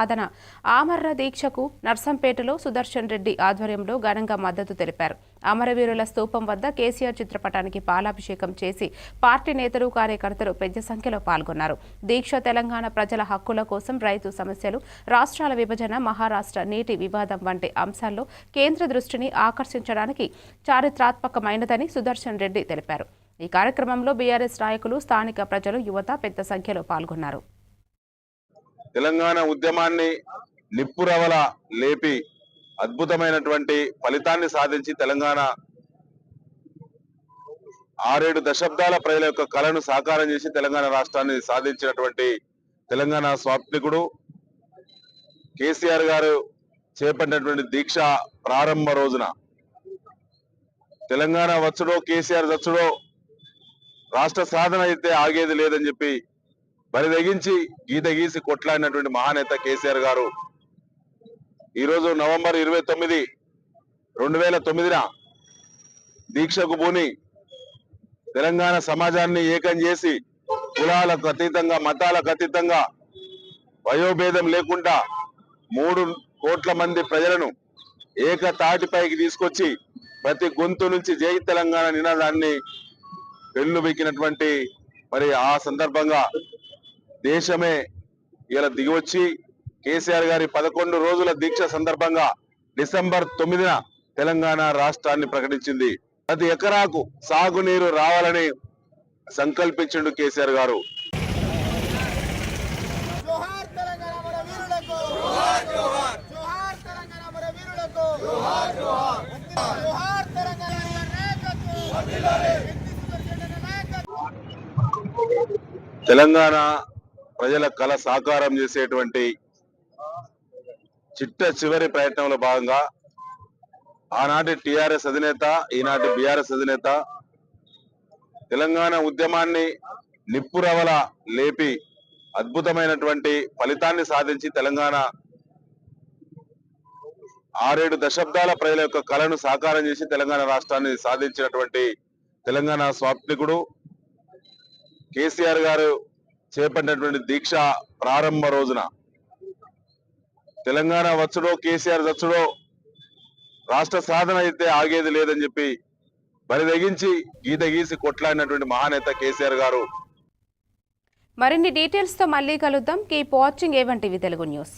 అదన ఆమరణ దీక్షకు నర్సంపేటలో సుదర్శన్ రెడ్డి ఆధ్వర్యంలో ఘనంగా మద్దతు తెలిపారు. అమరవీరుల స్తూపం వద్ద కేసీఆర్ చిత్రపటానికి పాలాభిషేకం చేసి పార్టీ నేతలు కార్యకర్తలు పెద్ద సంఖ్యలో పాల్గొన్నారు. దీక్ష తెలంగాణ ప్రజల హక్కుల కోసం రైతు సమస్యలు రాష్ట్రాల విభజన మహారాష్ట్ర నీటి వివాదం వంటి అంశాల్లో కేంద్ర దృష్టిని ఆకర్షించడానికి చారిత్రాత్మకమైనదని సుదర్శన్ రెడ్డి తెలిపారు. ఈ కార్యక్రమంలో బీఆర్ఎస్ నాయకులు స్థానిక ప్రజలు యువత పెద్ద సంఖ్యలో పాల్గొన్నారు. తెలంగాణ ఉద్యమాన్ని నిప్పురవల లేపి అద్భుతమైనటువంటి ఫలితాన్ని సాధించి తెలంగాణ ఆరేడు దశాబ్దాల ప్రజల యొక్క కళను సాకారం చేసి తెలంగాణ రాష్ట్రాన్ని సాధించినటువంటి తెలంగాణ స్వాప్నికుడు కేసీఆర్ గారు చేపట్టినటువంటి దీక్ష ప్రారంభ రోజున. తెలంగాణ వచ్చుడో కేసీఆర్ వచ్చుడో రాష్ట్ర సాధన అయితే ఆగేది లేదని చెప్పి బరి తెగించి గీత గీసి కొట్లాడినటువంటి మహానేత కేసీఆర్ గారు ఈరోజు నవంబర్ ఇరవై తొమ్మిది రెండు వేల తొమ్మిదిన దీక్షకు పూని తెలంగాణ సమాజాన్ని ఏకం చేసి కులాలకు అతీతంగా మతాలకు అతీతంగా వయోభేదం లేకుండా మూడు కోట్ల మంది ప్రజలను ఏక తాటిపైకి తీసుకొచ్చి ప్రతి గొంతు నుంచి జై తెలంగాణ నినాదాన్ని పెళ్ళు మరి ఆ సందర్భంగా దేశమే ఇలా దిగివచ్చి కేసీఆర్ గారి పదకొండు రోజుల దీక్ష సందర్భంగా డిసెంబర్ తొమ్మిదిన తెలంగాణ రాష్ట్రాన్ని ప్రకటించింది. ప్రతి ఎకరాకు సాగునీరు రావాలని సంకల్పించిండు కేసీఆర్ గారు. తెలంగాణ ప్రజల కళ సాకారం చేసేటువంటి చిట్ట చివరి ప్రయత్నంలో భాగంగా ఆనాటి టిఆర్ఎస్ అధినేత ఈనాటి బీఆర్ఎస్ అధినేత తెలంగాణ ఉద్యమాన్ని నిప్పురవల లేపి అద్భుతమైనటువంటి ఫలితాన్ని సాధించి తెలంగాణ ఆరేడు దశాబ్దాల ప్రజల యొక్క కళను సాకారం చేసి తెలంగాణ రాష్ట్రాన్ని సాధించినటువంటి తెలంగాణ స్వాప్నికుడు కేసీఆర్ గారు చేపట్టినటువంటి దీక్ష ప్రారంభ రోజున తెలంగాణ వచ్చుడో కేసీఆర్ వచ్చుడో రాష్ట్ర సాధన అయితే ఆగేది లేదని చెప్పి బరి తెగించి గీత గీసి కొట్లాడినటువంటి మహానేత కేసీఆర్ గారు. మరిన్ని డీటెయిల్స్తో మళ్ళీ కలుద్దాం. కీప్ వాచింగ్ ఏవంటివి తెలుగు న్యూస్.